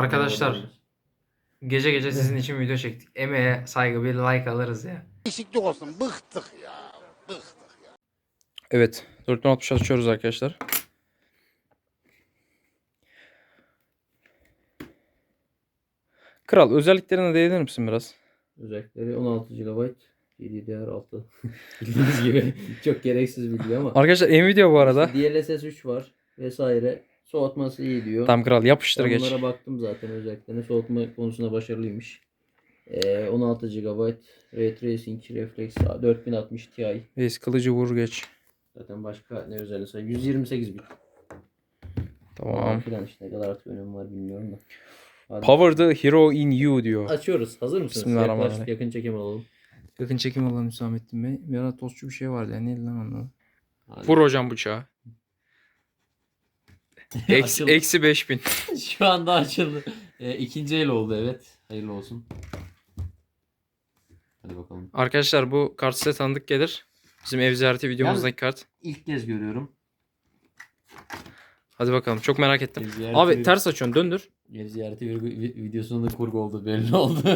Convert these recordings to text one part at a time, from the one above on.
Arkadaşlar. Gece gece sizin için video çektik. Emeğe saygı bir like alırız ya. Değişiklik olsun. Bıktık ya. Bıktık. Evet. 4060 açıyoruz arkadaşlar. Kral özelliklerine değinir misin biraz? Özellikleri 16 GB DDR6. Bildiğiniz gibi çok gereksiz bilgi ama. Arkadaşlar Nvidia bu arada. DLSS 3 var vesaire. Soğutması iyi diyor. Tam kral yapıştır Ben geç. Bunlara baktım zaten özelliklerine. Soğutma konusunda başarılıymış. Ee, 16 GB Ray Tracing Reflex 4060 Ti. Reis kılıcı vur geç. Zaten başka ne özelliği say 128 bit. Tamam. Filan işte ne kadar artık önemi var bilmiyorum da. Hadi. Power the hero in you diyor. Açıyoruz. Hazır mısınız? Bismillahirrahmanirrahim. Yakın çekim alalım. Yakın çekim alalım Hüsamettin Bey. Bir ara tostçu bir şey vardı ya. Neydi lan? Hadi. Vur hocam bıçağı. Eksi, Açıldı. eksi 5000. Şu anda açıldı. Ee, ikinci el oldu evet. Hayırlı olsun. Hadi bakalım. Arkadaşlar bu kart size tanıdık gelir. Bizim ev ziyareti videomuzdaki kart. İlk kez görüyorum. Hadi bakalım. Çok merak ettim. Ev ziyareti, Abi ters açıyorsun. Döndür. Ev ziyareti bir- vi- videosunun da kurgu oldu belli oldu.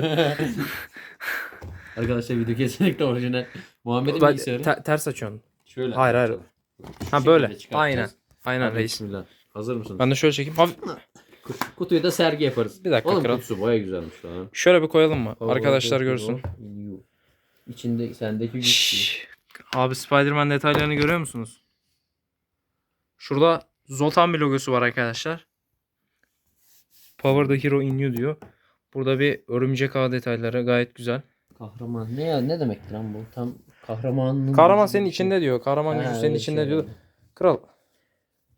Arkadaşlar video kesinlikle orijinal. Muhammed'in bilgisayarı. te- ters açıyorsun. Şöyle. Hayır, hayır. Ha böyle. Aynen. Aynen reis. Bismillah. Hazır mısınız? Ben de şöyle çekeyim. Abi Kut- Kutuyu da sergi yaparız. Bir dakika Oğlum kral. kutusu baya güzelmiş lan. şöyle bir koyalım mı? Arkadaşlar görsün. İçinde sendeki güç. Şşş. Abi Spider-Man detaylarını görüyor musunuz? Şurada Zotan bir logosu var arkadaşlar. Power the Hero in You diyor. Burada bir örümcek ağ detayları gayet güzel. Kahraman. Ne ya ne demektir lan bu? Tam kahramanın Kahraman senin içinde diyor. Kahraman Ha, gücü senin öyle içinde şey diyor. yani. Kral.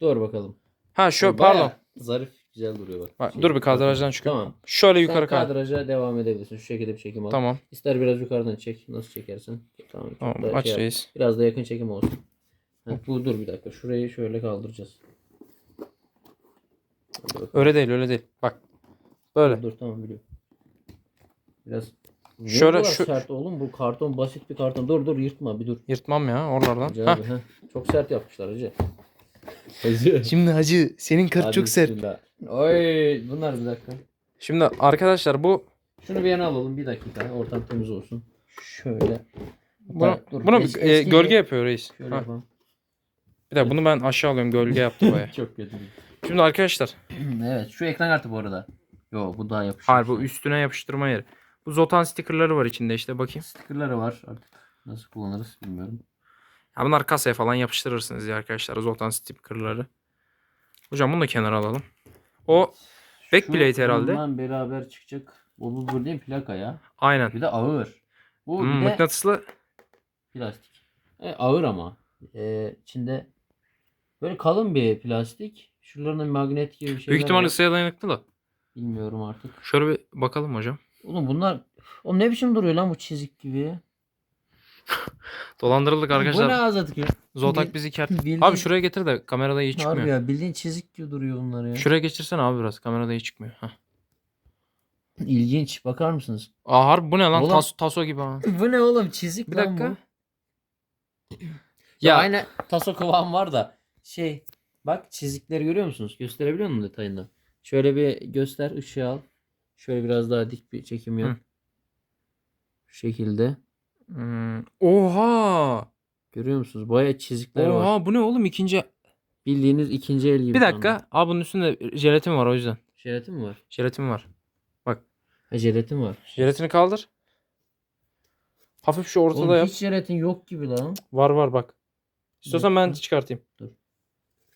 Dur bakalım. Ha şu Bayağı pardon. Zarif güzel duruyor bak. Bak, Şey, dur bir kadrajdan çıkıyor. Tamam. Şöyle Yukarı yukarı kay. kadraja devam edebilirsin. Şu şekilde bir çekim al. Tamam. İster biraz yukarıdan çek. Nasıl çekersin? Tamam. çok Tamam. da Aç şey yap. reis. Biraz da yakın çekim olsun. Heh, bu dur bir dakika. Şurayı şöyle kaldıracağız. Hadi bakalım. Öyle değil öyle değil. Bak. Böyle. Dur, tamam biliyorum. Biraz Niye Şöyle kadar şu- sert oğlum bu karton basit bir karton. Dur dur yırtma bir dur. Yırtmam ya oralardan. Hacı Hah. abi, heh. Çok sert yapmışlar hacı. Hacı. Şimdi hacı senin kart Hadi çok sert. bismillah. Oy bunlar bir dakika. Şimdi arkadaşlar bu Şunu bir yana alalım bir dakika. Ortam temiz olsun. Şöyle. bunu, Hatta dur, bunu es- e, eski- gölge yapıyor reis. Şöyle Ha. yapalım. Bir dakika bunu ben aşağı alıyorum gölge yaptı baya. Çok kötü. Şimdi arkadaşlar evet şu ekran kartı bu arada. Yo bu daha yapışmış. hayır bu üstüne yapıştırma yeri. Bu Zotan stickerları var içinde işte bakayım. Stickerları var artık. Nasıl kullanırız bilmiyorum. Ya bunlar kasaya falan yapıştırırsınız ya arkadaşlar Zotan stickerları. Hocam bunu da kenara alalım. O backplate herhalde. Bundan beraber çıkacak. O bu bu değil plaka ya. Aynen. Bir de ağır. Bu Hmm, bir de mıknatıslı plastik. E, ağır ama. E, içinde böyle kalın bir plastik. Şuralarında magnet gibi bir şeyler büyük ihtimal var. ısıya dayanıklı da. Bilmiyorum artık. Şöyle bir bakalım hocam. Oğlum bunlar Oğlum ne biçim duruyor lan bu çizik gibi? Dolandırıldık Bu ne arkadaşlar. azatlık ya? Zotak bizi ker. bildiğin- Abi şuraya getir de kamerada iyi Harbi çıkmıyor. ya bildiğin çizik gibi duruyor bunlar ya. Şuraya geçirsene abi biraz. Kamerada iyi çıkmıyor. Heh. İlginç. Bakar mısınız? Aa harbi bu ne lan? Oğlum- Tas, taso gibi ha. bu ne oğlum çizik Bir lan dakika. bu. Ya, Ya aynı taso kıvam var da şey bak çizikleri görüyor musunuz? Gösterebiliyor musun detayını? Şöyle bir göster ışığı al. Şöyle biraz daha dik bir çekim yap. Hı. Şu şekilde. Hmm, Oha. Görüyor musunuz? Bayağı çizikler var. Oha bu ne oğlum ikinci. Bildiğiniz ikinci el gibi. Bir dakika. anda. Abi bunun üstünde jelatin var o yüzden. Jelatin mi var? Jelatin var. Ha jelatin var. Jelatini kaldır. Hafif şu ortada Oğlum yap. hiç jelatin yok gibi lan. Var var bak. İstiyorsan ben çıkartayım.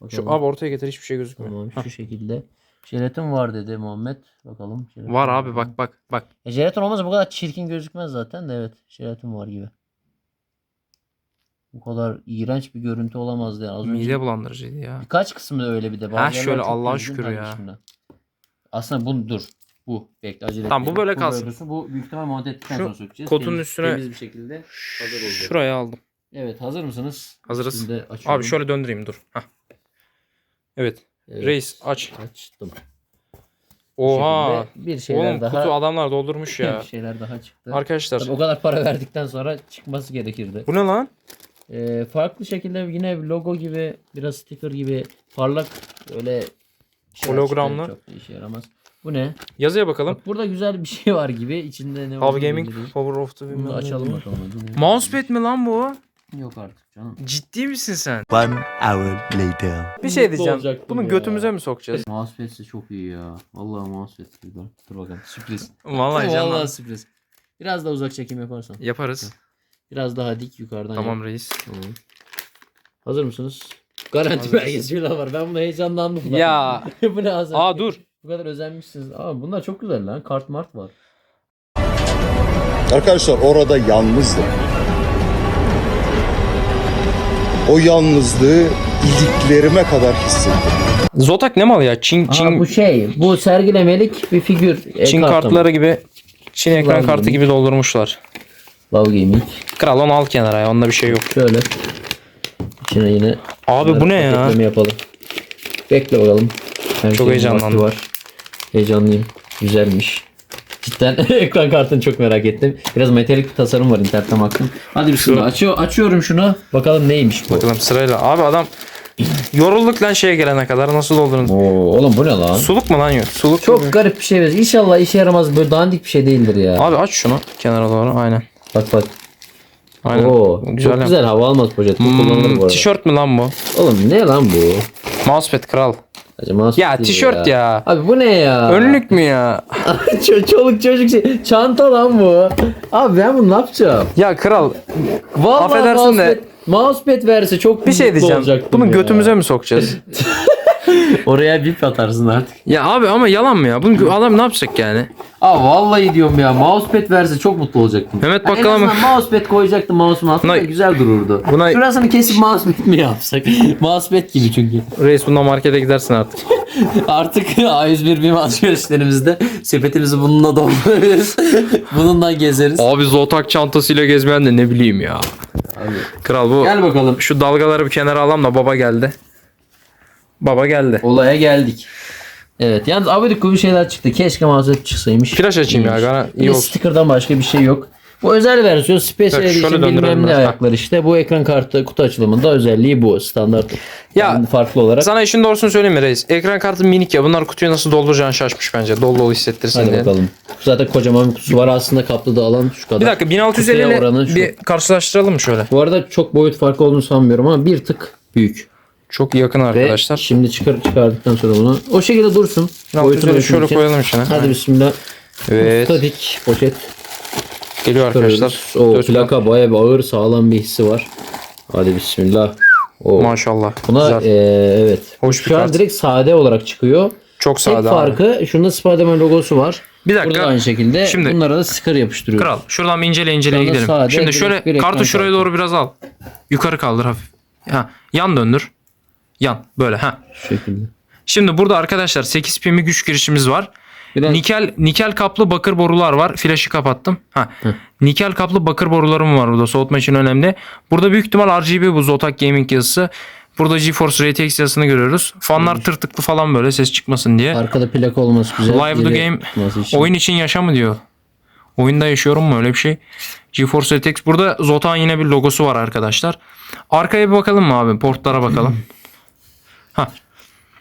Bakalım. Şu abi ortaya getir hiçbir şey gözükmüyor. Tamam Hah. şu şekilde. Jelatin var dedi Muhammed. Bakalım. Jelatin Var abi mı? bak bak bak. E, jelatin olmasa bu kadar çirkin gözükmez zaten de evet. Jelatin var gibi. Bu kadar iğrenç bir görüntü olamazdı yani. Az önce Mide bulandırıcıydı ya. birkaç kısmı öyle bir de. Bazı yerler şöyle çok Allah'a düzgün şükür ya. kardeşimden. Aslında bunu dur. Bu. Bekle acele Tamam, bu böyle kalsın. böylesi. Bu büyük ihtimal monte ettikten Şu sonra sökeceğiz. kotun Temiz- üstüne- Temiz bir şekilde hazır olacak. Şuraya aldım. Evet hazır mısınız? Hazırız. Şimdi açıyorum. Abi şöyle döndüreyim dur. Hah. Evet. Evet, Reis aç. Açtım. Oha. bir şeyler Oğlum daha kutu adamlar doldurmuş ya. bir şeyler daha çıktı. Arkadaşlar. Tabii o kadar para verdikten sonra çıkması gerekirdi. Bu ne lan? Ee, farklı şekilde yine logo gibi biraz sticker gibi parlak öyle şeyler Hologramlı. Çok da işe yaramaz. Bu ne? Yazıya bakalım. Bak burada güzel bir şey var gibi. İçinde ne Hub olduğunu Gaming. Power of the Bunu açalım bakalım. Mousepad mi lan bu? Yok artık canım. Ciddi misin sen? One hour later. Bir şey diyeceğim. olacaktım Bunu ya. götümüze mi sokacağız? Mousepad ise çok iyi ya. Vallahi mousepad gibi. Dur, dur bakalım. Sürpriz. Vallahi canım. Vallahi sürpriz. Biraz daha uzak çekim yaparsan. Yaparız. Biraz daha dik yukarıdan. Tamam yap. reis. Tamam. Hazır mısınız? Garanti Hazırız. belgesi bile var. Ben buna heyecanlandım. lan. Ya. bu ne hazır? Aa dur. Bu kadar özenmişsiniz. Aa bunlar çok güzel lan. Kart mart var. Arkadaşlar orada yalnızdım. O yalnızlığı iliklerime kadar hissettim. Zotak ne mal ya? Çin Aa Çin bu şey. Bu sergilemelik bir figür. e, Çin kartı mı? kartları gibi Çin ekran Love kartı Gaming. gibi doldurmuşlar. Love Gaming. Kral onu al kenara ya. Onda bir şey yok. Şöyle. İçine yine. Abi bu ne ya? yapalım. Bekle bakalım. Her Çok heyecanlandım. Var. Heyecanlıyım. Güzelmiş. Cidden ekran kartını çok merak ettim. Biraz metalik bir tasarım var internetten baktım. Hadi bismillah. Açıyor, açıyorum şunu. Bakalım neymiş bu. Bakalım sırayla. Abi adam yorulduk lan şeye gelene kadar. Nasıl doldurun? Oo, oğlum bu ne lan? Suluk mu lan yok? Suluk Çok mu? garip bir şey. benziyor. İnşallah işe yaramaz. Böyle dandik bir şey değildir ya. Abi aç şunu kenara doğru. Aynen. Bak bak. Aynen. Oo, güzel. çok yap. güzel hava almaz poşet. Bu kullanılır Hmm, bu arada. tişört mü lan bu? Oğlum ne lan bu? Mousepad kral. Acaba Ya tişört ya. Abi bu ne ya? Önlük mü ya? Ço- Çoluk çocuk şey. Çanta lan bu. Abi ben bunu ne yapacağım? Ya kral Vallahi Affedersin de- mousepad, mousepad verse çok bir şey diyeceğim. Bunu ya. götümüze mi sokacağız? Oraya bip atarsın artık. ya abi ama yalan mı ya? Bunu adam ne yapacak yani? Aa vallahi diyorum ya mousepad verse çok mutlu olacaktım. Mehmet Ha, en Bakkal'a mı? azından mousepad koyacaktım mouse'un altına Buna- güzel dururdu. Buna- Şurasını kesip mousepad mi yapsak? mousepad gibi çünkü. Reis bundan markete gidersin artık. Artık A101 BİM alışverişlerimizde sepetimizi bununla doldurabiliriz. Bununla gezeriz. Abi Zotak çantasıyla gezmeyen de ne bileyim ya. Kral bu Gel bakalım. şu dalgaları bir kenara alalım da baba geldi. Baba geldi. Olaya geldik. Evet yalnız abidik bir şeyler çıktı. Keşke mousepad çıksaymış. Flash açayım ya. Gana, Bir iyi de olsun. sticker'dan başka bir şey yok. Bu özel versiyon Special Bak, şöyle Edition döndürelim bilmem ne biraz. Ayaklar işte. Bu ekran kartı kutu açılımında özelliği bu. Standart. Ya, farklı olarak. Sana işin doğrusunu söyleyeyim mi reis? Ekran kartı minik ya. Bunlar kutuyu nasıl dolduracağını şaşmış bence. Dolu dolu hissettirsin Hadi diye. bakalım. Zaten kocaman bir kutusu var. Aslında kaplıda alan şu kadar. Bir dakika 1650 Kutuya ile oranı şu. bir karşılaştıralım mı şöyle? Bu arada çok boyut farkı olduğunu sanmıyorum ama bir tık büyük. Çok yakın Ve arkadaşlar. şimdi çıkar çıkardıktan sonra bunu o şekilde dursun. 1650 Boyutunu şöyle için. koyalım içine. Hadi bismillah. Evet. Tadik poşet. Geliyor arkadaşlar. O Dört plaka bayağı bir ağır sağlam bir hissi var. Hadi bismillah. O. Maşallah. Buna Güzel. e, evet. Hoş bir Şu an kart. direkt sade olarak çıkıyor. Çok Tek sade abi. farkı şunda Spider-Man logosu var. Bir Burada da dakika. aynı şekilde Şimdi- bunlara da sticker yapıştırıyor. Kral şuradan bir incele inceleye gidelim. sade, Şimdi şöyle kartı şuraya kartı. doğru biraz al. Yukarı kaldır hafif. Ha, yan döndür. Yan böyle ha. Şu şekilde. Şimdi burada arkadaşlar 8 pimi güç girişimiz var. Biraz Nikel nikel kaplı bakır borular var. Flaşı kapattım. Ha. Nikel kaplı bakır borularım var burada. Soğutma için önemli. Burada büyük ihtimal RGB bu Zotac Gaming yazısı. Burada GeForce RTX yazısını görüyoruz. Fanlar tırtıklı falan böyle ses çıkmasın diye. arkada plaka olması güzel. Live the game için. oyun için yaşa mı diyor. Oyunda yaşıyorum mu öyle bir şey. GeForce RTX. Burada Zotac'ın yine bir logosu var arkadaşlar. Arkaya bir bakalım mı abi? Portlara bakalım.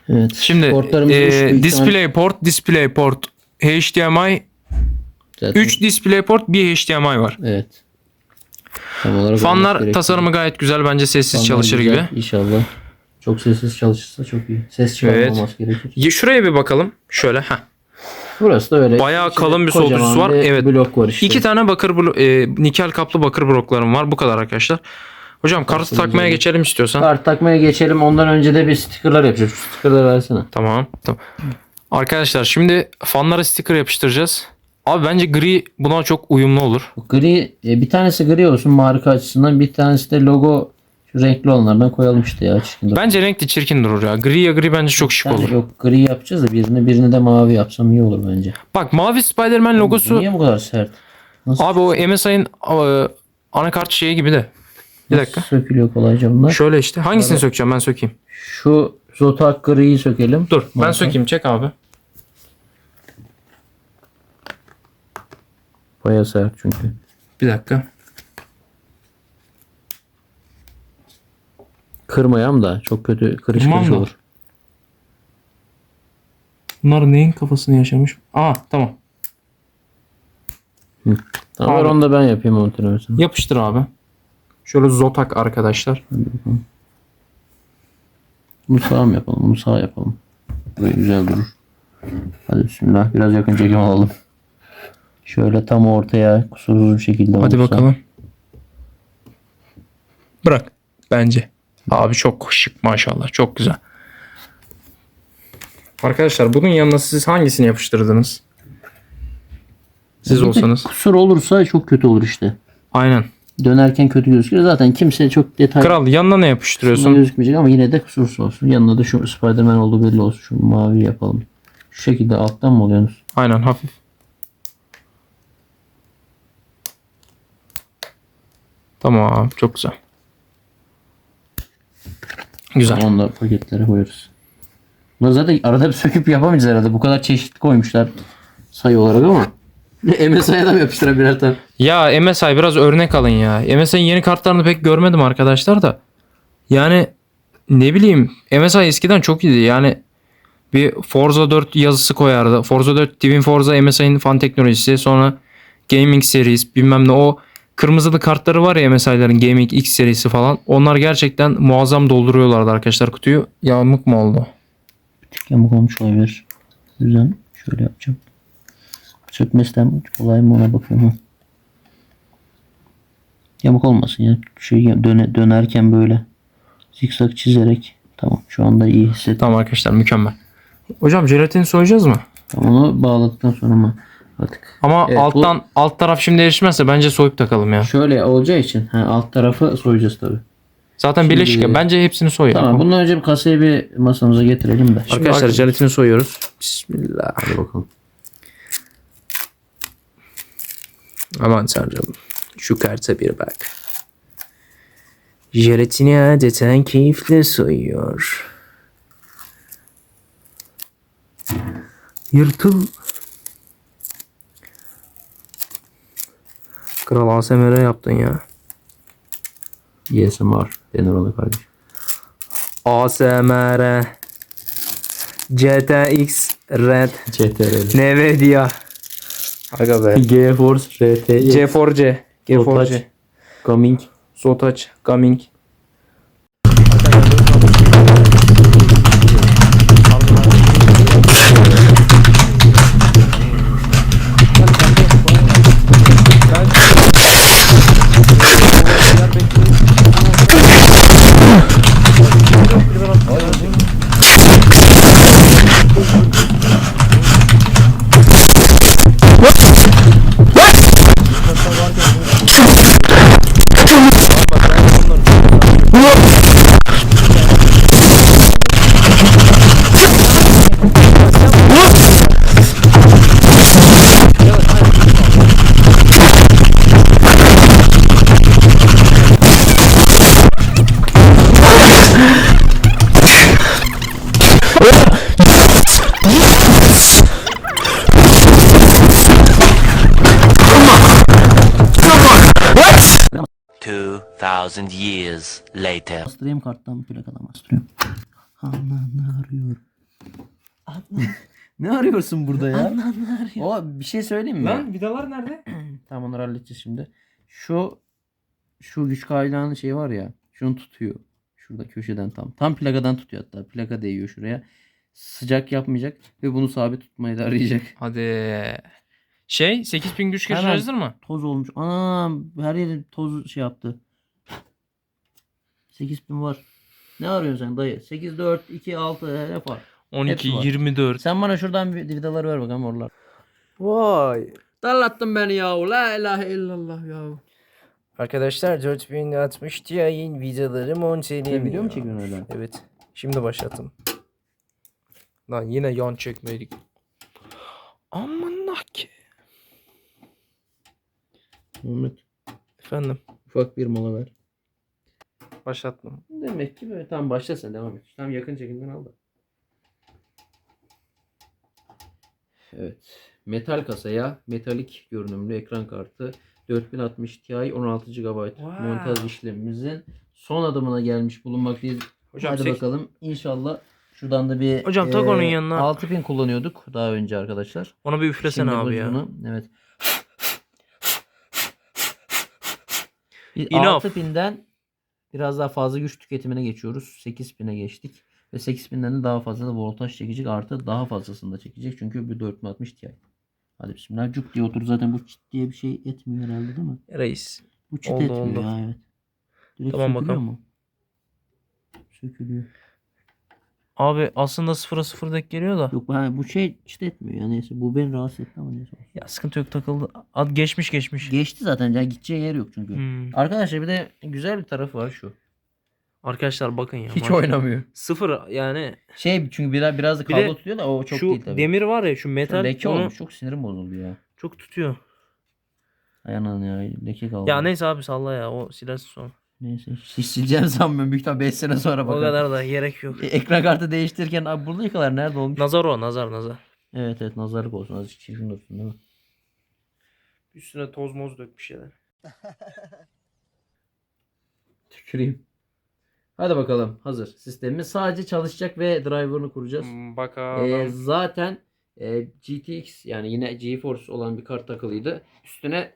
Evet. Şimdi e, üç büyük ihtimal- display port, display port, HDMI, Zaten- 3 display port, bir HDMI var. Evet. Tam Fanlar tasarımı gayet güzel bence sessiz Fanlar çalışır güzel, gibi. İnşallah. Çok sessiz çalışırsa çok iyi. Ses çıkarmaması Evet. gerekir. Ya Şuraya bir bakalım. Şöyle. Heh. Burası da öyle. Bayağı İçinde kalın bir soğutucusu var. Evet. Blok var işte. İki tane bakır blo- e, nikel kaplı bakır bloklarım var. Bu kadar arkadaşlar. Hocam kartı takmaya geçelim istiyorsan. Kart takmaya geçelim. Ondan önce de bir stickerlar yapacağız. Şu stickerları versene. Tamam. tamam. Arkadaşlar şimdi fanlara sticker yapıştıracağız. Abi bence gri buna çok uyumlu olur. Gri, e, bir tanesi gri olsun marka açısından. Bir tanesi de logo şu renkli olanlardan koyalım işte ya. Çirkin. Bence renkli çirkin durur ya. Gri ya gri bence çok şık Yani olur. Yok gri yapacağız da birini birini de mavi yapsam iyi olur bence. Bak mavi Spider-Man logosu Niye bu kadar sert? Nasıl, abi o MSI'ın e, anakart şeyi gibi de. Bir dakika. nasıl sökülüyor kolayca bunlar? Şöyle işte. Hangisini sökeceğim ben sökeyim. Şu Zotac griyi sökelim. Dur ben Marka. sökeyim çek abi. Bayağı sert çünkü. Bir dakika. Kırmayam da çok kötü kırış Kırmam kırış da. olur. Bunlar neyin kafasını yaşamış? Aa tamam. Tamam Abi. ver onu da ben yapayım monitörümüzü. Yapıştır abi. Şöyle zotak arkadaşlar. Bunu sağ mı yapalım? Bunu sağ yapalım. Böyle güzel durur. Hadi bismillah. Biraz yakın çekim alalım. Şöyle tam ortaya kusursuz bir şekilde Hadi olursa. bakalım. Bırak. Bence. Abi çok şık maşallah. Çok güzel. Arkadaşlar bunun yanına siz hangisini yapıştırdınız? Siz Bir de olsanız. Kusur olursa çok kötü olur işte. Aynen. Dönerken kötü gözüküyor. Zaten kimse çok detay Kral yanına ne yapıştırıyorsun? gözükmeyecek ama yine de kusursuz olsun. Yanına da şu Spider-Man olduğu belli olsun. Şu mavi yapalım. Şu şekilde alttan mı alıyorsunuz? Aynen hafif. Tamam. Çok güzel. Güzel. Onu da paketlere koyarız. Bunları zaten arada bir söküp yapamayacağız herhalde. Bu kadar çeşitli koymuşlar sayı olarak ama. MSI'ye da mı yapıştıra birer tane? Ya MSI biraz örnek alın ya. MSI'nin yeni kartlarını pek görmedim arkadaşlar da. Yani ne bileyim MSI eskiden çok iyiydi. Yani bir Forza 4 yazısı koyardı. Forza 4 Twin Forza MSI'nin fan teknolojisi. Sonra Gaming Series bilmem ne o kırmızılı kartları var ya MSI'ların Gaming X serisi falan. Onlar gerçekten muazzam dolduruyorlardı arkadaşlar kutuyu. Yamuk mu oldu? Tık yamuk olmuş olabilir. O yüzden şöyle yapacağım. Sökmesi de kolay mı ona bakıyorum. ha. Yamuk olmasın ya. Şey döne, dönerken böyle zikzak çizerek. Tamam şu anda iyi hissettim. Tamam arkadaşlar mükemmel. Hocam jelatini soyacağız mı? Tamam, Onu bağladıktan sonra mı artık. Ama Evet, bu- alttan alt taraf şimdi erişmezse bence soyup takalım ya. Şöyle olacağı için ha, alt tarafı soyacağız tabi. Zaten Şimdi- birleşik ya. Bence hepsini soy. Tamam bundan önce bir kasayı bir masamıza getirelim de. Şimdi Arkadaşlar jelatini soyuyoruz. Bismillah. Hadi bakalım. Aman tanrım. Şu karta bir bak. Jelatini adeten keyifle soyuyor. Yırtıl. Kral ASMR yaptın ya. ASMR denir ona kardeşim. ASMR. GTX Red CTRL. Nvidia. Aga be. GeForce RT. G4C. G4C. Coming. Zotac. Gaming. Thousand years later. Bastırayım karttan plakadan bastırıyorum. Ananı arıyorum. ne arıyorsun burada ya? Ananı arıyorum. O bir şey söyleyeyim mi? vidalar nerede? Tamam onları halledeceğiz şimdi. Şu şu güç kaynağının şeyi var ya. Şunu tutuyor. Şurada köşeden tam. Tam plakadan tutuyor hatta. Plaka değiyor şuraya. Sıcak yapmayacak ve bunu sabit tutmayı da arayacak. Hadi. Şey 8000 güç geçir hazır mı? Toz olmuş. Anam her yeri toz şey yaptı. 8000 var. Ne arıyorsun sen dayı? 8 4 2 6 hep var. 12 Hepsi var. 24. Sen bana şuradan bir vidaları ver bakalım oralar. Vay. Darlattın beni ya. La ilahe illallah ya. Arkadaşlar 4060 Ti'nin vidaları monteleniyor. Video mu çekiyorsun öyle? Evet. Şimdi başlattım. Lan yine yan çekmedik. Aman ki. Muhammed Efendim. ufak bir mola ver. Başlattım. Demek ki böyle tam başla sen devam et. Tam yakın çekimden al da. Evet. Metal kasaya metalik görünümlü ekran kartı 4060 Ti 16 GB montaj işlemimizin son adımına gelmiş bulunmaktayız. Hocam Hadi sek- bakalım. İnşallah Şuradan da bir Hocam tak onun yanına. 6 pin kullanıyorduk daha önce arkadaşlar. Ona bir üflesene Şimdi abi ya. Bunu, evet. Bir Enough. 6 pinden biraz daha fazla güç tüketimine geçiyoruz. 8 pine geçtik. Ve 8 pinden de daha fazla da voltaj çekecek. Artı daha fazlasını da çekecek. Çünkü bir 4060 Ti. Hadi bismillah. Cuk diye otur. Zaten bu çıt diye bir şey etmiyor herhalde değil mi? Reis. Bu çıt Oldu, etmiyor oldu. ya evet. Direkt Tamam, bakalım. mu? Sökülüyor. Abi aslında sıfıra sıfır denk geliyor da. Yok ben bu şey çıt etmiyor ya neyse. Bu beni rahatsız etti ama neyse. Ya sıkıntı yok takıldı. Ad geçmiş geçmiş. Geçti zaten. Ya gideceği yer yok çünkü. Hmm. Arkadaşlar bir de güzel bir tarafı var şu. Arkadaşlar bakın ya. Hiç maşallah. oynamıyor. Sıfır yani Şey çünkü biraz biraz da Bir de kablo tutuyor da o çok şu değil tabii. demir var ya şu Şu metal leke onu olmuş. Çok sinirim bozuldu ya. çok tutuyor. Aynen ya leke kaldı. Ya neyse abi salla ya o silersin sonra. Neyse. Hiç sileceğim sanmıyorum. Büyük ihtimalle 5 sene sonra O bakalım. kadar da gerek yok. E, Ekran kartı değiştirirken abi burada yıkalar nerede olmuş? Nazar o nazar nazar. evet evet nazarlık olsun. Azıcık çirkin dursun değil mi? Üstüne toz moz dök bir şeyler. Tüküreyim. Hadi bakalım hazır. Sistemimiz sadece çalışacak ve driver'ını kuracağız. Hmm, Bak Ee, abi. zaten e, GTX yani yine GeForce olan bir kart takılıydı. Üstüne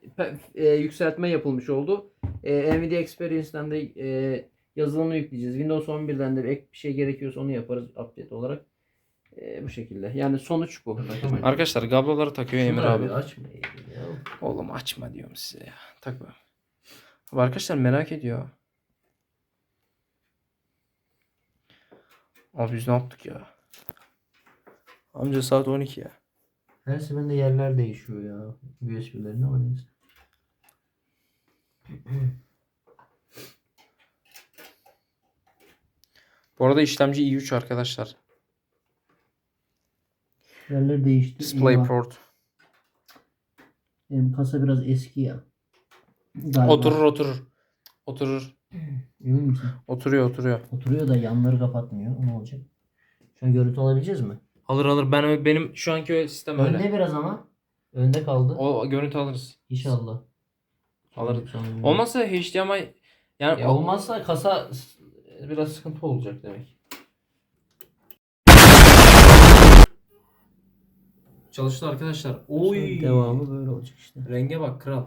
e, yükseltme yapılmış oldu. E, Nvidia Experience'den de e, yazılımını yükleyeceğiz. Windows 11'den de ek bir şey gerekiyorsa onu yaparız update olarak. E, bu şekilde. Yani sonuç bu. Arkadaşlar kabloları takıyor Emir abi. Açma ya. Oğlum açma diyorum size ya. Takma. Abi arkadaşlar merak ediyor. Abi biz ne yaptık ya? Amca saat 12 ya. Her seferinde yerler değişiyor ya. USB'lerin ama neyse. Bu arada işlemci i3 arkadaşlar. Yerler değişti. DisplayPort. Benim kasa biraz eski ya. Galiba. Oturur oturur. Oturur. Emin misin? Oturuyor oturuyor. Oturuyor da yanları kapatmıyor. Ne olacak? Şu an görüntü alabileceğiz mi? Alır alır. Ben benim şu anki sistem öyle. Önde biraz ama. Önde kaldı. O görüntü alırız. İnşallah. Alırız. Sanırım. Olmazsa HDMI yani Ya olmazsa kasa biraz sıkıntı olacak demek. çalıştı arkadaşlar. Oy. Devamı böyle olacak işte. Renge bak kral.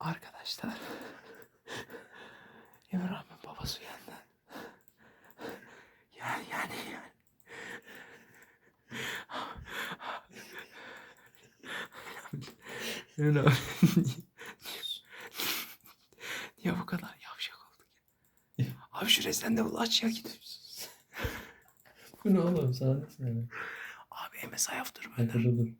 Arkadaşlar. Emir abinin babası uyandı. Yani yani yani. Emir abi. Niye bu kadar yavşak olduk ya? Abi şu Resident Evil aç ya gidiyoruz. Bu ne oğlum sana söyle. MSI after Dur burner. dur dur.